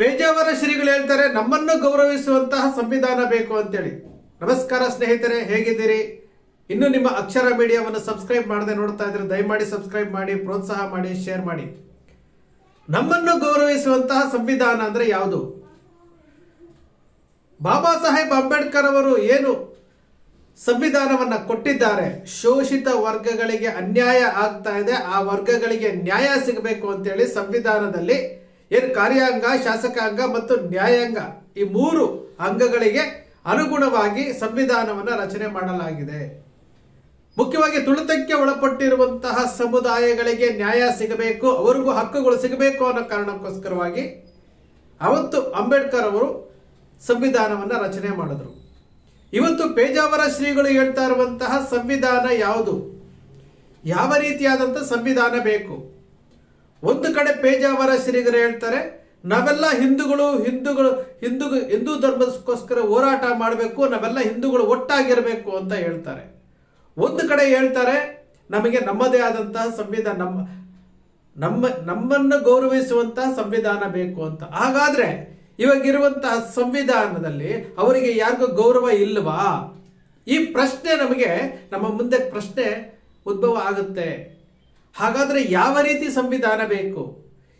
ಪೇಜಾವರ ಶ್ರೀಗಳು ಹೇಳ್ತಾರೆ, ನಮ್ಮನ್ನು ಗೌರವಿಸುವಂತಹ ಸಂವಿಧಾನ ಬೇಕು ಅಂತೇಳಿ. ನಮಸ್ಕಾರ ಸ್ನೇಹಿತರೆ, ಹೇಗಿದ್ದೀರಿ? ಇನ್ನು ನಿಮ್ಮ ಅಕ್ಷರ ಮೀಡಿಯಾವನ್ನು ಸಬ್ಸ್ಕ್ರೈಬ್ ಮಾಡದೆ ನೋಡ್ತಾ ಇದ್ರೆ ದಯಮಾಡಿ ಸಬ್ಸ್ಕ್ರೈಬ್ ಮಾಡಿ, ಪ್ರೋತ್ಸಾಹ ಮಾಡಿ, ಶೇರ್ ಮಾಡಿ. ನಮ್ಮನ್ನು ಗೌರವಿಸುವಂತಹ ಸಂವಿಧಾನ ಅಂದ್ರೆ ಯಾವುದು? ಬಾಬಾ ಸಾಹೇಬ್ ಅಂಬೇಡ್ಕರ್ ಅವರು ಏನು ಸಂವಿಧಾನವನ್ನ ಕೊಟ್ಟಿದ್ದಾರೆ? ಶೋಷಿತ ವರ್ಗಗಳಿಗೆ ಅನ್ಯಾಯ ಆಗ್ತಾ ಇದೆ, ಆ ವರ್ಗಗಳಿಗೆ ನ್ಯಾಯ ಸಿಗಬೇಕು ಅಂತೇಳಿ ಸಂವಿಧಾನದಲ್ಲಿ ಏನು ಕಾರ್ಯಾಂಗ, ಶಾಸಕಾಂಗ ಮತ್ತು ನ್ಯಾಯಾಂಗ ಈ ಮೂರು ಅಂಗಗಳಿಗೆ ಅನುಗುಣವಾಗಿ ಸಂವಿಧಾನವನ್ನು ರಚನೆ ಮಾಡಲಾಗಿದೆ. ಮುಖ್ಯವಾಗಿ ತುಳಿತಕ್ಕೆ ಒಳಪಟ್ಟಿರುವಂತಹ ಸಮುದಾಯಗಳಿಗೆ ನ್ಯಾಯ ಸಿಗಬೇಕು, ಅವರಿಗೂ ಹಕ್ಕುಗಳು ಸಿಗಬೇಕು ಅನ್ನೋ ಕಾರಣಕ್ಕೋಸ್ಕರವಾಗಿ ಅವತ್ತು ಅಂಬೇಡ್ಕರ್ ಅವರು ಸಂವಿಧಾನವನ್ನ ರಚನೆ ಮಾಡಿದ್ರು. ಇವತ್ತು ಪೇಜಾವರ ಶ್ರೀಗಳು ಹೇಳ್ತಾ ಇರುವಂತಹ ಸಂವಿಧಾನ ಯಾವುದು? ಯಾವ ರೀತಿಯಾದಂಥ ಸಂವಿಧಾನ ಬೇಕು? ಒಂದು ಕಡೆ ಪೇಜಾವರ ಸಿರಿಗರೆ ಹೇಳ್ತಾರೆ, ನಾವೆಲ್ಲ ಹಿಂದೂಗಳು ಹಿಂದೂಗಳು, ಹಿಂದೂ ಹಿಂದೂ ಧರ್ಮಕ್ಕೋಸ್ಕರ ಹೋರಾಟ ಮಾಡಬೇಕು, ನಾವೆಲ್ಲ ಹಿಂದೂಗಳು ಒಟ್ಟಾಗಿರಬೇಕು ಅಂತ ಹೇಳ್ತಾರೆ. ಒಂದು ಕಡೆ ಹೇಳ್ತಾರೆ, ನಮಗೆ ನಮ್ಮದೇ ಆದಂತಹ ಸಂವಿಧಾನ, ನಮ್ಮ ನಮ್ಮ, ನಮ್ಮನ್ನು ಗೌರವಿಸುವಂತಹ ಸಂವಿಧಾನ ಬೇಕು ಅಂತ. ಹಾಗಾದ್ರೆ ಇವಾಗಿರುವಂತಹ ಸಂವಿಧಾನದಲ್ಲಿ ಅವರಿಗೆ ಯಾರಿಗೂ ಗೌರವ ಇಲ್ವಾ? ಈ ಪ್ರಶ್ನೆ ನಮಗೆ, ನಮ್ಮ ಮುಂದೆ ಪ್ರಶ್ನೆ ಉದ್ಭವ ಆಗುತ್ತೆ. ಹಾಗಾದ್ರೆ ಯಾವ ರೀತಿ ಸಂವಿಧಾನ ಬೇಕು?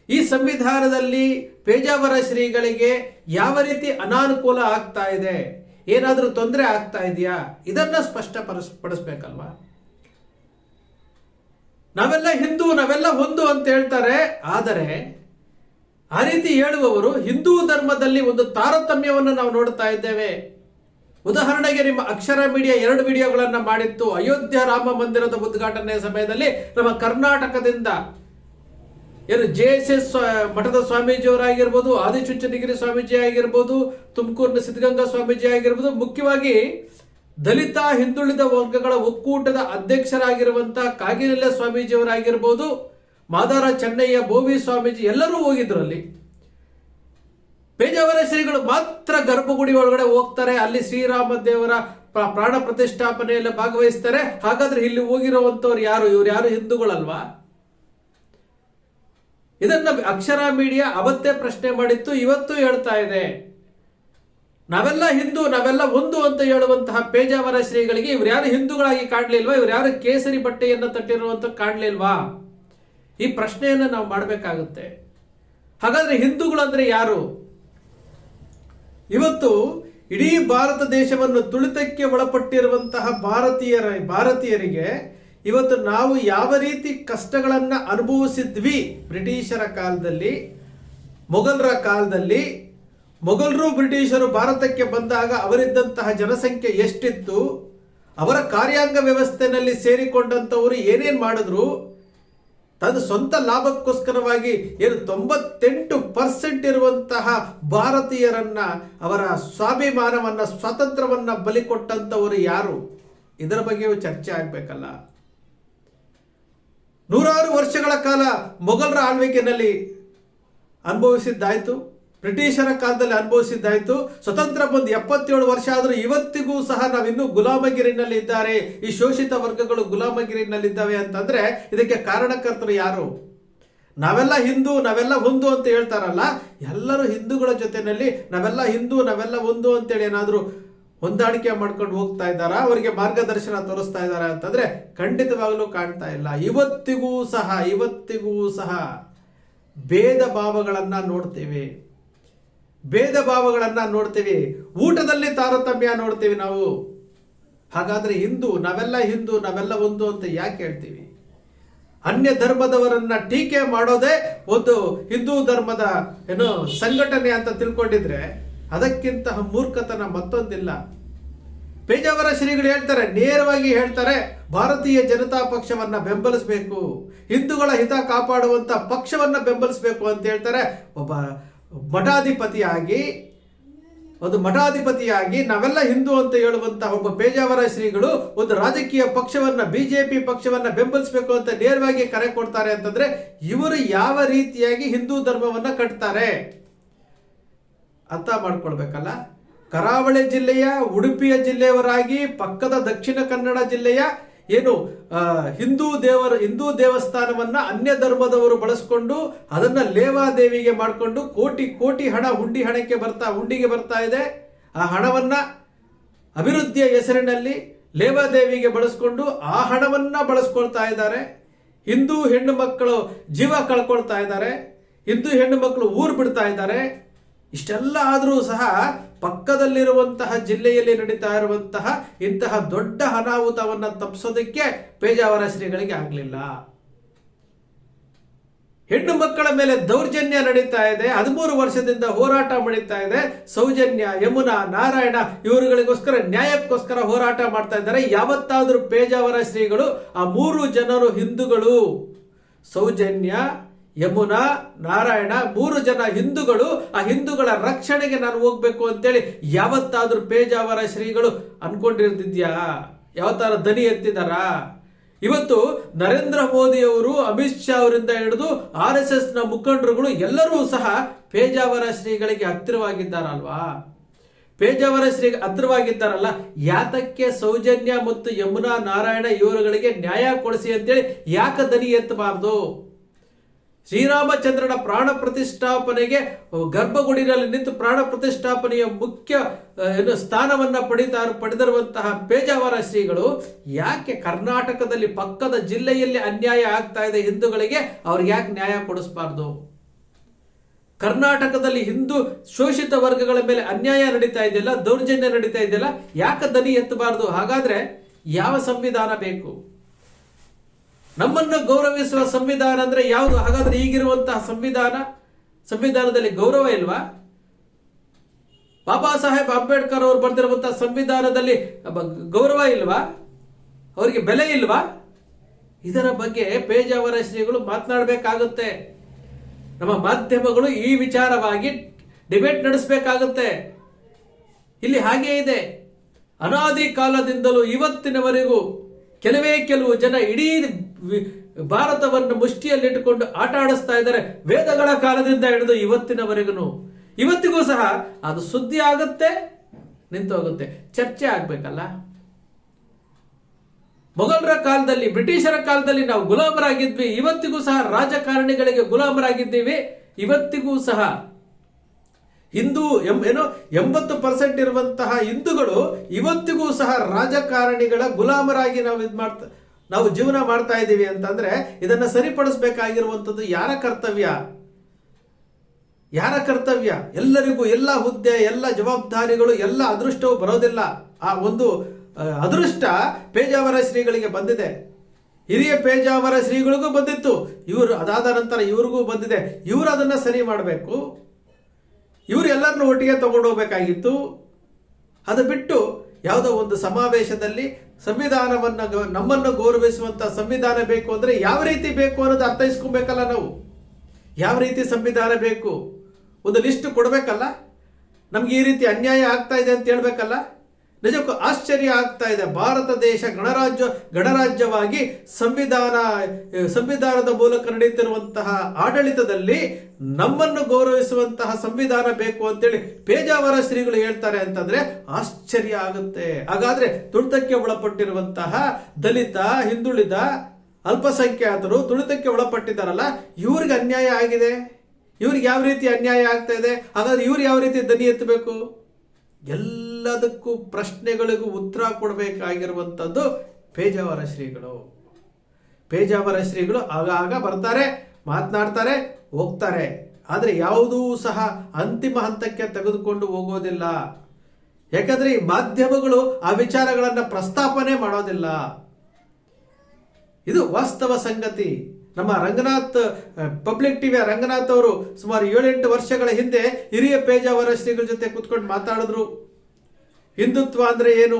ಈ ಸಂವಿಧಾನದಲ್ಲಿ ಪೇಜಾವರ ಶ್ರೀಗಳಿಗೆ ಯಾವ ರೀತಿ ಅನಾನುಕೂಲ ಆಗ್ತಾ ಇದೆ? ಏನಾದರೂ ತೊಂದರೆ ಆಗ್ತಾ ಇದೆಯಾ? ಇದನ್ನ ಸ್ಪಷ್ಟಪಡಿಸ್ ಪಡಿಸ್ಬೇಕಲ್ವಾ ನಾವೆಲ್ಲ ಹಿಂದೂ, ನಾವೆಲ್ಲ ಒಂದು ಅಂತ ಹೇಳ್ತಾರೆ. ಆದರೆ ಆ ರೀತಿ ಹೇಳುವವರು ಹಿಂದೂ ಧರ್ಮದಲ್ಲಿ ಒಂದು ತಾರತಮ್ಯವನ್ನು ನಾವು ನೋಡ್ತಾ ಇದ್ದೇವೆ. ಉದಾಹರಣೆಗೆ ನಿಮ್ಮ ಅಕ್ಷರ ಮೀಡಿಯಾ ಎರಡು ವಿಡಿಯೋಗಳನ್ನ ಮಾಡಿತ್ತು. ಅಯೋಧ್ಯ ರಾಮ ಮಂದಿರದ ಉದ್ಘಾಟನೆ ಸಮಯದಲ್ಲಿ ನಮ್ಮ ಕರ್ನಾಟಕದಿಂದ ಏನು ಜೆ ಎಸ್ ಎಸ್ ಮಠದ ಸ್ವಾಮೀಜಿಯವರಾಗಿರ್ಬೋದು, ಆದಿಚುಂಚನಗಿರಿ ಸ್ವಾಮೀಜಿ ಆಗಿರ್ಬೋದು, ತುಮಕೂರಿನ ಸಿದ್ಧಗಂಗಾ ಸ್ವಾಮೀಜಿ ಆಗಿರ್ಬೋದು, ಮುಖ್ಯವಾಗಿ ದಲಿತ, ಹಿಂದುಳಿದ ವರ್ಗಗಳ ಒಕ್ಕೂಟದ ಅಧ್ಯಕ್ಷರಾಗಿರುವಂತಹ ಕಾಗಿನೆಲ್ಲ ಸ್ವಾಮೀಜಿಯವರಾಗಿರ್ಬೋದು, ಮಾದಾರ ಚೆನ್ನಯ್ಯ, ಬೋವಿ ಸ್ವಾಮೀಜಿ ಎಲ್ಲರೂ ಹೋಗಿದ್ರು ಅಲ್ಲಿ ಪೇಜಾವರ ಶ್ರೀಗಳು ಮಾತ್ರ ಗರ್ಭಗುಡಿ ಒಳಗಡೆ ಹೋಗ್ತಾರೆ. ಅಲ್ಲಿ ಶ್ರೀರಾಮ ದೇವರ ಪ್ರ- ಪ್ರಾಣ ಪ್ರತಿಷ್ಠಾಪನೆಯಲ್ಲಿ ಭಾಗವಹಿಸ್ತಾರೆ. ಹಾಗಾದ್ರೆ ಇಲ್ಲಿ ಹೋಗಿರುವಂತವ್ರು ಯಾರು? ಇವ್ರು ಯಾರು? ಹಿಂದೂಗಳಲ್ವಾ? ಇದನ್ನ ಅಕ್ಷರ ಮೀಡಿಯಾ ಅವತ್ತೇ ಪ್ರಶ್ನೆ ಮಾಡಿತ್ತು, ಇವತ್ತು ಹೇಳ್ತಾ ಇದೆ. ನಾವೆಲ್ಲ ಹಿಂದೂ, ನಾವೆಲ್ಲ ಒಂದು ಅಂತ ಹೇಳುವಂತಹ ಪೇಜಾವರ ಶ್ರೀಗಳಿಗೆ ಇವ್ರು ಯಾರು ಹಿಂದೂಗಳಾಗಿ ಕಾಣ್ಲಿಲ್ವಾ? ಇವ್ರು ಯಾರು ಕೇಸರಿ ಬಟ್ಟೆಯನ್ನು ತಟ್ಟಿರುವಂತ ಕಾಣ್ಲಿಲ್ವಾ? ಈ ಪ್ರಶ್ನೆಯನ್ನು ನಾವು ಮಾಡಬೇಕಾಗುತ್ತೆ. ಹಾಗಾದ್ರೆ ಹಿಂದೂಗಳು ಅಂದ್ರೆ ಯಾರು? ಇವತ್ತು ಇಡೀ ಭಾರತ ದೇಶವನ್ನು ತುಳಿತಕ್ಕೆ ಒಳಪಟ್ಟಿರುವಂತಹ ಭಾರತೀಯರ, ಭಾರತೀಯರಿಗೆ ಇವತ್ತು ನಾವು ಯಾವ ರೀತಿ ಕಷ್ಟಗಳನ್ನು ಅನುಭವಿಸಿದ್ವಿ ಬ್ರಿಟಿಷರ ಕಾಲದಲ್ಲಿ, ಮೊಘಲರ ಕಾಲದಲ್ಲಿ, ಮೊಘಲರು ಬ್ರಿಟಿಷರು ಭಾರತಕ್ಕೆ ಬಂದಾಗ ಅವರಿದ್ದಂತಹ ಜನಸಂಖ್ಯೆ ಎಷ್ಟಿತ್ತು, ಅವರ ಕಾರ್ಯಾಂಗ ವ್ಯವಸ್ಥೆನಲ್ಲಿ ಸೇರಿಕೊಂಡಂತವರು ಏನೇನು ಮಾಡಿದ್ರು ತನ್ನ ಸ್ವಂತ ಲಾಭಕ್ಕೋಸ್ಕರವಾಗಿ ಏನು ತೊಂಬತ್ತೆಂಟು ಪರ್ಸೆಂಟ್ ಇರುವಂತಹ ಭಾರತೀಯರನ್ನ, ಅವರ ಸ್ವಾಭಿಮಾನವನ್ನ, ಸ್ವಾತಂತ್ರ್ಯವನ್ನ ಬಲಿ ಕೊಟ್ಟಂತವರು ಯಾರು? ಇದರ ಬಗ್ಗೆಯೂ ಚರ್ಚೆ ಆಗ್ಬೇಕಲ್ಲ. ನೂರಾರು ವರ್ಷಗಳ ಕಾಲ ಮೊಘಲರ ಆಳ್ವಿಕೆಯಲ್ಲಿ ಅನುಭವಿಸಿದ್ದಾಯ್ತು. ಬ್ರಿಟಿಷರ ಕಾಲದಲ್ಲಿ ಅನುಭವಿಸಿದ್ದಾಯಿತು. ಸ್ವತಂತ್ರ ಬಂದು ಎಪ್ಪತ್ತೇಳು ವರ್ಷ ಆದರೂ ಇವತ್ತಿಗೂ ಸಹ ನಾವಿನ್ನೂ ಗುಲಾಮಗಿರಿನಲ್ಲಿ ಇದ್ದಾರೆ ಈ ಶೋಷಿತ ವರ್ಗಗಳು ಗುಲಾಮಗಿರಿನಲ್ಲಿದ್ದಾವೆ ಅಂತಂದ್ರೆ ಇದಕ್ಕೆ ಕಾರಣಕರ್ತರು ಯಾರು? ನಾವೆಲ್ಲ ಹಿಂದೂ, ನಾವೆಲ್ಲ ಒಂದು ಅಂತ ಹೇಳ್ತಾರಲ್ಲ? ಎಲ್ಲರೂ ಹಿಂದೂಗಳ ಜೊತೆನಲ್ಲಿ ನಾವೆಲ್ಲ ಹಿಂದೂ, ನಾವೆಲ್ಲ ಒಂದು ಅಂತೇಳಿ ಏನಾದರೂ ಹೊಂದಾಣಿಕೆ ಮಾಡ್ಕೊಂಡು ಹೋಗ್ತಾ ಇದ್ದಾರಾ? ಅವರಿಗೆ ಮಾರ್ಗದರ್ಶನ ತೋರಿಸ್ತಾ ಇದ್ದಾರಾ ಅಂತಂದ್ರೆ ಖಂಡಿತವಾಗಲೂ ಕಾಣ್ತಾ ಇಲ್ಲ. ಇವತ್ತಿಗೂ ಸಹ ಇವತ್ತಿಗೂ ಸಹ ಭೇದ ಭಾವಗಳನ್ನ ನೋಡ್ತೇವೆ. ಭೇದ ಭಾವಗಳನ್ನು ನೋಡ್ತೀವಿ, ಊಟದಲ್ಲಿ ತಾರತಮ್ಯ ನೋಡ್ತೀವಿ ನಾವು. ಹಾಗಾದ್ರೆ ಹಿಂದೂ, ನಾವೆಲ್ಲ ಹಿಂದೂ, ನಾವೆಲ್ಲ ಒಂದು ಅಂತ ಯಾಕೆ ಹೇಳ್ತೀವಿ? ಅನ್ಯ ಧರ್ಮದವರನ್ನ ಟೀಕೆ ಮಾಡೋದೇ ಒಂದು ಹಿಂದೂ ಧರ್ಮದ ಏನು ಸಂಘಟನೆ ಅಂತ ತಿಳ್ಕೊಂಡಿದ್ರೆ ಅದಕ್ಕಿಂತ ಮೂರ್ಖತನ ಮತ್ತೊಂದಿಲ್ಲ. ಪೇಜಾವರ ಶ್ರೀಗಳು ಹೇಳ್ತಾರೆ, ನೇರವಾಗಿ ಹೇಳ್ತಾರೆ, ಭಾರತೀಯ ಜನತಾ ಪಕ್ಷವನ್ನ ಬೆಂಬಲಿಸಬೇಕು, ಹಿಂದೂಗಳ ಹಿತ ಕಾಪಾಡುವಂತ ಪಕ್ಷವನ್ನ ಬೆಂಬಲಿಸಬೇಕು ಅಂತ ಹೇಳ್ತಾರೆ. ಒಬ್ಬ ಮಠಾಧಿಪತಿಯಾಗಿ, ಒಂದು ಮಠಾಧಿಪತಿಯಾಗಿ ನಾವೆಲ್ಲ ಹಿಂದೂ ಅಂತ ಹೇಳುವಂತಹ ಒಬ್ಬ ಪೇಜಾವರ ಶ್ರೀಗಳು ಒಂದು ರಾಜಕೀಯ ಪಕ್ಷವನ್ನ, ಬಿಜೆಪಿ ಪಕ್ಷವನ್ನ ಬೆಂಬಲಿಸಬೇಕು ಅಂತ ನೇರವಾಗಿ ಕರೆ ಕೊಡ್ತಾರೆ ಅಂತಂದ್ರೆ ಇವರು ಯಾವ ರೀತಿಯಾಗಿ ಹಿಂದೂ ಧರ್ಮವನ್ನ ಕಟ್ತಾರೆ? ಅರ್ಥ ಮಾಡ್ಕೊಳ್ಬೇಕಲ್ಲ? ಕರಾವಳಿ ಜಿಲ್ಲೆಯ, ಉಡುಪಿಯ ಜಿಲ್ಲೆಯವರಾಗಿ, ಪಕ್ಕದ ದಕ್ಷಿಣ ಕನ್ನಡ ಜಿಲ್ಲೆಯ ಏನು ಹಿಂದೂ ದೇವರ, ಹಿಂದೂ ದೇವಸ್ಥಾನವನ್ನ ಅನ್ಯ ಧರ್ಮದವರು ಬಳಸ್ಕೊಂಡು ಅದನ್ನ ಲೇವಾದೇವಿಗೆ ಮಾಡಿಕೊಂಡು ಕೋಟಿ ಕೋಟಿ ಹಣ ಹುಂಡಿ ಹಣಕ್ಕೆ ಬರ್ತಾ, ಹುಂಡಿಗೆ ಬರ್ತಾ ಇದೆ. ಆ ಹಣವನ್ನ ಅಭಿವೃದ್ಧಿಯ ಹೆಸರಿನಲ್ಲಿ ಲೇವಾದೇವಿಗೆ ಬಳಸ್ಕೊಂಡು ಆ ಹಣವನ್ನ ಬಳಸ್ಕೊಳ್ತಾ ಇದ್ದಾರೆ. ಹಿಂದೂ ಹೆಣ್ಣು ಮಕ್ಕಳು ಜೀವ ಕಳ್ಕೊಳ್ತಾ ಇದ್ದಾರೆ. ಹಿಂದೂ ಹೆಣ್ಣು ಮಕ್ಕಳು ಊರು ಬಿಡ್ತಾ ಇದ್ದಾರೆ. ಇಷ್ಟೆಲ್ಲ ಆದರೂ ಸಹ ಪಕ್ಕದಲ್ಲಿರುವಂತಹ ಜಿಲ್ಲೆಯಲ್ಲಿ ನಡೀತಾ ಇರುವಂತಹ ಇಂತಹ ದೊಡ್ಡ ಅನಾಹುತವನ್ನು ತಪ್ಪಿಸೋದಕ್ಕೆ ಪೇಜಾವರ ಶ್ರೀಗಳಿಗೆ ಆಗಲಿಲ್ಲ. ಹೆಣ್ಣು ಮಕ್ಕಳ ಮೇಲೆ ದೌರ್ಜನ್ಯ ನಡೀತಾ ಇದೆ, ಹದಿಮೂರು ವರ್ಷದಿಂದ ಹೋರಾಟ ನಡೀತಾ ಇದೆ, ಸೌಜನ್ಯ, ಯಮುನಾ, ನಾರಾಯಣ ಇವರುಗಳಿಗೋಸ್ಕರ, ನ್ಯಾಯಕ್ಕೋಸ್ಕರ ಹೋರಾಟ ಮಾಡ್ತಾ ಇದ್ದಾರೆ. ಯಾವತ್ತಾದ್ರೂ ಪೇಜಾವರ ಶ್ರೀಗಳು, ಆ ಮೂರು ಜನರು ಹಿಂದೂಗಳು, ಸೌಜನ್ಯ ಯಮುನಾ, ನಾರಾಯಣ, ಮೂರು ಜನ ಹಿಂದೂಗಳು, ಆ ಹಿಂದೂಗಳ ರಕ್ಷಣೆಗೆ ನಾನು ಹೋಗ್ಬೇಕು ಅಂತೇಳಿ ಯಾವತ್ತಾದ್ರೂ ಪೇಜಾವರ ಶ್ರೀಗಳು ಅನ್ಕೊಂಡಿರ್ತಿದ್ಯಾ? ಯಾವತ್ತಾರ ದನಿ ಎತ್ತಿದಾರಾ? ಇವತ್ತು ನರೇಂದ್ರ ಮೋದಿ ಅವರು ಅಮಿತ್ ಶಾ ಅವರಿಂದ ಹಿಡಿದು ಆರ್ ಎಸ್ ಎಸ್ನ ಮುಖಂಡರುಗಳು ಎಲ್ಲರೂ ಸಹ ಪೇಜಾವರ ಶ್ರೀಗಳಿಗೆ ಹತ್ತಿರವಾಗಿದ್ದಾರಲ್ವಾ? ಪೇಜಾವರ ಶ್ರೀ ಹತ್ತಿರವಾಗಿದ್ದಾರಲ್ಲ, ಯಾತಕ್ಕೆ ಸೌಜನ್ಯ ಮತ್ತು ಯಮುನಾ, ನಾರಾಯಣ ಇವರುಗಳಿಗೆ ನ್ಯಾಯ ಕೊಡಿಸಿ ಅಂತೇಳಿ ಯಾಕೆ ದನಿ ಎತ್ತಬಾರ್ದು? ಶ್ರೀರಾಮಚಂದ್ರನ ಪ್ರಾಣ ಪ್ರತಿಷ್ಠಾಪನೆಗೆ ಗರ್ಭಗುಡಿನಲ್ಲಿ ನಿಂತು ಪ್ರಾಣ ಪ್ರತಿಷ್ಠಾಪನೆಯ ಮುಖ್ಯ ಏನು ಸ್ಥಾನವನ್ನ ಪಡಿತಾ ಪಡೆದಿರುವಂತಹ ಪೇಜಾವರ ಶ್ರೀಗಳು ಯಾಕೆ ಕರ್ನಾಟಕದಲ್ಲಿ ಪಕ್ಕದ ಜಿಲ್ಲೆಯಲ್ಲಿ ಅನ್ಯಾಯ ಆಗ್ತಾ ಇದೆ ಹಿಂದೂಗಳಿಗೆ? ಅವ್ರಿಗೆ ಯಾಕೆ ನ್ಯಾಯ ಕೊಡಿಸಬಾರ್ದು? ಕರ್ನಾಟಕದಲ್ಲಿ ಹಿಂದೂ ಶೋಷಿತ ವರ್ಗಗಳ ಮೇಲೆ ಅನ್ಯಾಯ ನಡೀತಾ ಇದೆಯಲ್ಲ, ದೌರ್ಜನ್ಯ ನಡೀತಾ ಇದೆಯಲ್ಲ, ಯಾಕೆ ದನಿ ಎತ್ತಬಾರ್ದು? ಹಾಗಾದ್ರೆ ಯಾವ ಸಂವಿಧಾನ ಬೇಕು? ನಮ್ಮನ್ನು ಗೌರವಿಸುವ ಸಂವಿಧಾನ ಅಂದ್ರೆ ಯಾವುದು? ಹಾಗಾದ್ರೆ ಈಗಿರುವಂತಹ ಸಂವಿಧಾನ, ಸಂವಿಧಾನದಲ್ಲಿ ಗೌರವ ಇಲ್ವಾ? ಬಾಬಾ ಸಾಹೇಬ್ ಅಂಬೇಡ್ಕರ್ ಅವರು ಬರೆದಿರುವಂತಹ ಸಂವಿಧಾನದಲ್ಲಿ ಗೌರವ ಇಲ್ವಾ? ಅವರಿಗೆ ಬೆಲೆ ಇಲ್ವಾ? ಇದರ ಬಗ್ಗೆ ಪೇಜಾವರ ಶ್ರೀಗಳು ಮಾತನಾಡಬೇಕಾಗುತ್ತೆ. ನಮ್ಮ ಮಾಧ್ಯಮಗಳು ಈ ವಿಚಾರವಾಗಿ ಡಿಬೇಟ್ ನಡೆಸಬೇಕಾಗುತ್ತೆ. ಇಲ್ಲಿ ಹಾಗೇ ಇದೆ. ಅನಾದಿ ಕಾಲದಿಂದಲೂ ಇವತ್ತಿನವರೆಗೂ ಕೆಲವೇ ಕೆಲವು ಜನ ಇಡೀ ಭಾರತವನ್ನು ಮುಷ್ಟಿಯಲ್ಲಿಟ್ಟುಕೊಂಡು ಆಟ ಆಡಿಸ್ತಾ ಇದ್ದಾರೆ. ವೇದಗಳ ಕಾಲದಿಂದ ಹಿಡಿದು ಇವತ್ತಿನವರೆಗೂ ಇವತ್ತಿಗೂ ಸಹ ಅದು ಸುದ್ದಿ ಆಗುತ್ತೆ, ನಿಂತು ಹೋಗುತ್ತೆ. ಚರ್ಚೆ ಆಗ್ಬೇಕಲ್ಲ? ಮೊಘಲರ ಕಾಲದಲ್ಲಿ, ಬ್ರಿಟಿಷರ ಕಾಲದಲ್ಲಿ ನಾವು ಗುಲಾಮರಾಗಿದ್ವಿ. ಇವತ್ತಿಗೂ ಸಹ ರಾಜಕಾರಣಿಗಳಿಗೆ ಗುಲಾಮರಾಗಿದ್ದೀವಿ. ಇವತ್ತಿಗೂ ಸಹ ಹಿಂದೂ ಎಂ- ಏನು ಎಂಬತ್ತು ಪರ್ಸೆಂಟ್ ಇರುವಂತಹ ಹಿಂದೂಗಳು ಇವತ್ತಿಗೂ ಸಹ ರಾಜಕಾರಣಿಗಳ ಗುಲಾಮರಾಗಿ ನಾವು ಇದು ಮಾಡ್ತಾ ನಾವು ಜೀವನ ಮಾಡ್ತಾ ಇದ್ದೀವಿ ಅಂತಂದ್ರೆ ಇದನ್ನ ಸರಿಪಡಿಸಬೇಕಾಗಿರುವಂಥದ್ದು ಯಾರ ಕರ್ತವ್ಯ? ಯಾರ ಕರ್ತವ್ಯ? ಎಲ್ಲರಿಗೂ ಎಲ್ಲ ಹುದ್ದೆ, ಎಲ್ಲ ಜವಾಬ್ದಾರಿಗಳು, ಎಲ್ಲ ಅದೃಷ್ಟವು ಬರೋದಿಲ್ಲ. ಆ ಒಂದು ಅದೃಷ್ಟ ಪೇಜಾವರ ಶ್ರೀಗಳಿಗೆ ಬಂದಿದೆ. ಹಿರಿಯ ಪೇಜಾವರ ಶ್ರೀಗಳಿಗೂ ಬಂದಿತ್ತು. ಇವರು ಅದಾದ ನಂತರ ಇವ್ರಿಗೂ ಬಂದಿದೆ. ಇವರು ಅದನ್ನ ಸರಿ ಮಾಡಬೇಕು. ಇವರು ಎಲ್ಲರನ್ನು ಒಟ್ಟಿಗೆ ತಗೊಂಡು ಹೋಗ್ಬೇಕಾಗಿತ್ತು. ಅದು ಬಿಟ್ಟು ಯಾವುದೋ ಒಂದು ಸಮಾವೇಶದಲ್ಲಿ ಸಂವಿಧಾನವನ್ನ ನಮ್ಮನ್ನ ಗೌರವಿಸುವಂತ ಸಂವಿಧಾನ ಬೇಕು ಅಂದ್ರೆ ಯಾವ ರೀತಿ ಬೇಕು ಅನ್ನೋದು ಅರ್ಥೈಸ್ಕೊಬೇಕಲ್ಲ ನಾವು. ಯಾವ ರೀತಿ ಸಂವಿಧಾನ ಬೇಕು? ಒಂದು ಲಿಸ್ಟ್ ಕೊಡಬೇಕಲ್ಲ? ನಮ್ಗೆ ಈ ರೀತಿ ಅನ್ಯಾಯ ಆಗ್ತಾ ಇದೆ ಅಂತ ಹೇಳ್ಬೇಕಲ್ಲ? ನಿಜಕ್ಕೂ ಆಶ್ಚರ್ಯ ಆಗ್ತಾ ಇದೆ. ಭಾರತ ದೇಶ ಗಣರಾಜ್ಯ, ಗಣರಾಜ್ಯವಾಗಿ ಸಂವಿಧಾನ ಸಂವಿಧಾನದ ಮೂಲಕ ನಡೀತಿರುವಂತಹ ಆಡಳಿತದಲ್ಲಿ ನಮ್ಮನ್ನು ಗೌರವಿಸುವಂತಹ ಸಂವಿಧಾನ ಬೇಕು ಅಂತೇಳಿ ಪೇಜಾವರ ಶ್ರೀಗಳು ಹೇಳ್ತಾರೆ ಅಂತಂದ್ರೆ ಆಶ್ಚರ್ಯ ಆಗುತ್ತೆ. ಹಾಗಾದ್ರೆ ತುಳಿತಕ್ಕೆ ಒಳಪಟ್ಟಿರುವಂತಹ ದಲಿತ, ಹಿಂದುಳಿದ, ಅಲ್ಪಸಂಖ್ಯಾತರು ತುಳಿತಕ್ಕೆ ಒಳಪಟ್ಟಿದ್ದಾರಲ್ಲ, ಇವ್ರಿಗೆ ಅನ್ಯಾಯ ಆಗಿದೆ? ಇವ್ರಿಗೆ ಯಾವ ರೀತಿ ಅನ್ಯಾಯ ಆಗ್ತಾ ಇದೆ? ಹಾಗಾದ್ರೆ ಇವ್ರು ಯಾವ ರೀತಿ ದನಿ ಎತ್ತಬೇಕು? ಎಲ್ಲದಕ್ಕೂ ಪ್ರಶ್ನೆಗಳಿಗೂ ಉತ್ತರ ಕೊಡಬೇಕಾಗಿರುವಂಥದ್ದು ಪೇಜಾವರ ಶ್ರೀಗಳು. ಪೇಜಾವರ ಶ್ರೀಗಳು ಆಗಾಗ ಬರ್ತಾರೆ, ಮಾತನಾಡ್ತಾರೆ, ಹೋಗ್ತಾರೆ. ಆದರೆ ಯಾವುದೂ ಸಹ ಅಂತಿಮ ಹಂತಕ್ಕೆ ತೆಗೆದುಕೊಂಡು ಹೋಗೋದಿಲ್ಲ. ಯಾಕಂದ್ರೆ ಈ ಮಾಧ್ಯಮಗಳು ಆ ವಿಚಾರಗಳನ್ನು ಪ್ರಸ್ತಾಪನೆ ಮಾಡೋದಿಲ್ಲ. ಇದು ವಾಸ್ತವ ಸಂಗತಿ. ನಮ್ಮ ರಂಗನಾಥ್ ಪಬ್ಲಿಕ್ ಟಿವಿಯ ರಂಗನಾಥ್ ಅವರು ಸುಮಾರು ಏಳೆಂಟು ವರ್ಷಗಳ ಹಿಂದೆ ಹಿರಿಯ ಪೇಜಾವರ ಶ್ರೀಗಳ ಜೊತೆ ಕೂತ್ಕೊಂಡು ಮಾತಾಡಿದ್ರು. ಹಿಂದುತ್ವ ಅಂದ್ರೆ ಏನು?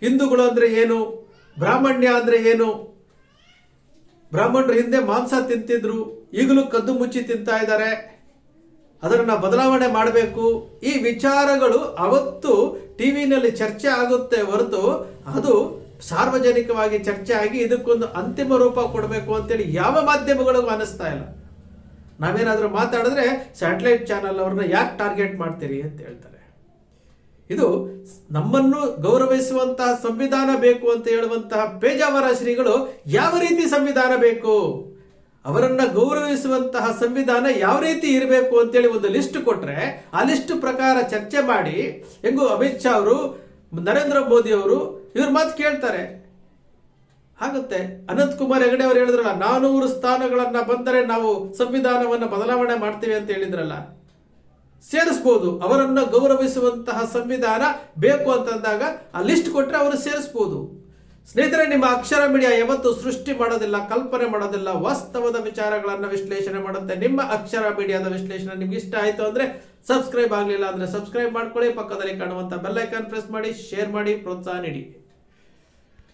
ಹಿಂದೂಗಳು ಅಂದ್ರೆ ಏನು? ಬ್ರಾಹ್ಮಣ್ಯ ಅಂದ್ರೆ ಏನು? ಬ್ರಾಹ್ಮಣರು ಹಿಂದೆ ಮಾಂಸ ತಿಂತಿದ್ರು, ಈಗಲೂ ಕದ್ದು ಮುಚ್ಚಿ ತಿಂತಾ ಇದ್ದಾರೆ. ಅದನ್ನ ಬದಲಾವಣೆ ಮಾಡಬೇಕು. ಈ ವಿಚಾರಗಳು ಅವತ್ತು ಟಿವಿನಲ್ಲಿ ಚರ್ಚೆ ಆಗುತ್ತೆ ಹೊರತು ಅದು ಸಾರ್ವಜನಿಕವಾಗಿ ಚರ್ಚೆ ಆಗಿ ಇದಕ್ಕೊಂದು ಅಂತಿಮ ರೂಪ ಕೊಡಬೇಕು ಅಂತೇಳಿ ಯಾವ ಮಾಧ್ಯಮಗಳಿಗೂ ಅನಿಸ್ತಾ ಇಲ್ಲ. ನಾವೇನಾದರೂ ಮಾತಾಡಿದ್ರೆ ಸ್ಯಾಟಲೈಟ್ ಚಾನಲ್ ಅವ್ರನ್ನ ಯಾಕೆ ಟಾರ್ಗೆಟ್ ಮಾಡ್ತೀರಿ ಅಂತ ಹೇಳ್ತಾರೆ. ಇದು ನಮ್ಮನ್ನು ಗೌರವಿಸುವಂತಹ ಸಂವಿಧಾನ ಬೇಕು ಅಂತ ಹೇಳುವಂತಹ ಪೇಜಾವರ ಶ್ರೀಗಳು ಯಾವ ರೀತಿ ಸಂವಿಧಾನ ಬೇಕು? ಅವರನ್ನ ಗೌರವಿಸುವಂತಹ ಸಂವಿಧಾನ ಯಾವ ರೀತಿ ಇರಬೇಕು ಅಂತೇಳಿ ಒಂದು ಲಿಸ್ಟ್ ಕೊಟ್ರೆ ಆ ಲಿಸ್ಟ್ ಪ್ರಕಾರ ಚರ್ಚೆ ಮಾಡಿ, ಹೆಂಗು ಅಮಿತ್ ಶಾ ಅವರು, ನರೇಂದ್ರ ಮೋದಿ ಅವರು ಇವ್ರ ಮಾತು ಕೇಳ್ತಾರೆ. ಆಗುತ್ತೆ ಅನಂತ್ ಕುಮಾರ್ ಹೆಗಡೆ ಅವರು ಹೇಳಿದ್ರಲ್ಲ, ನಾನೂರು ಸ್ಥಾನಗಳನ್ನ ಬಂದರೆ ನಾವು ಸಂವಿಧಾನವನ್ನು ಬದಲಾವಣೆ ಮಾಡ್ತೀವಿ ಅಂತ ಹೇಳಿದ್ರಲ್ಲ. ಸೇರಿಸ್ಬೋದು. ಅವರನ್ನು ಗೌರವಿಸುವಂತಹ ಸಂವಿಧಾನ ಬೇಕು ಅಂತಂದಾಗ ಆ ಲಿಸ್ಟ್ ಕೊಟ್ಟರೆ ಅವರು ಸೇರಿಸ್ಬೋದು. ಸ್ನೇಹಿತರೆ, ನಿಮ್ಮ ಅಕ್ಷರ ಮೀಡಿಯಾ ಯಾವತ್ತು ಸೃಷ್ಟಿ ಮಾಡೋದಿಲ್ಲ, ಕಲ್ಪನೆ ಮಾಡೋದಿಲ್ಲ, ವಾಸ್ತವದ ವಿಚಾರಗಳನ್ನು ವಿಶ್ಲೇಷಣೆ ಮಾಡುತ್ತೆ. ನಿಮ್ಮ ಅಕ್ಷರ ಮೀಡಿಯಾದ ವಿಶ್ಲೇಷಣೆ ನಿಮ್ಗೆ ಇಷ್ಟ ಆಯಿತು ಅಂದರೆ ಸಬ್ಸ್ಕ್ರೈಬ್ ಆಗಲಿಲ್ಲ ಅಂದರೆ ಸಬ್ಸ್ಕ್ರೈಬ್ ಮಾಡ್ಕೊಳ್ಳಿ. ಪಕ್ಕದಲ್ಲಿ ಕಾಣುವಂಥ ಬೆಲ್ ಐಕಾನ್ ಪ್ರೆಸ್ ಮಾಡಿ ಶೇರ್ ಮಾಡಿ, ಪ್ರೋತ್ಸಾಹ ನೀಡಿ.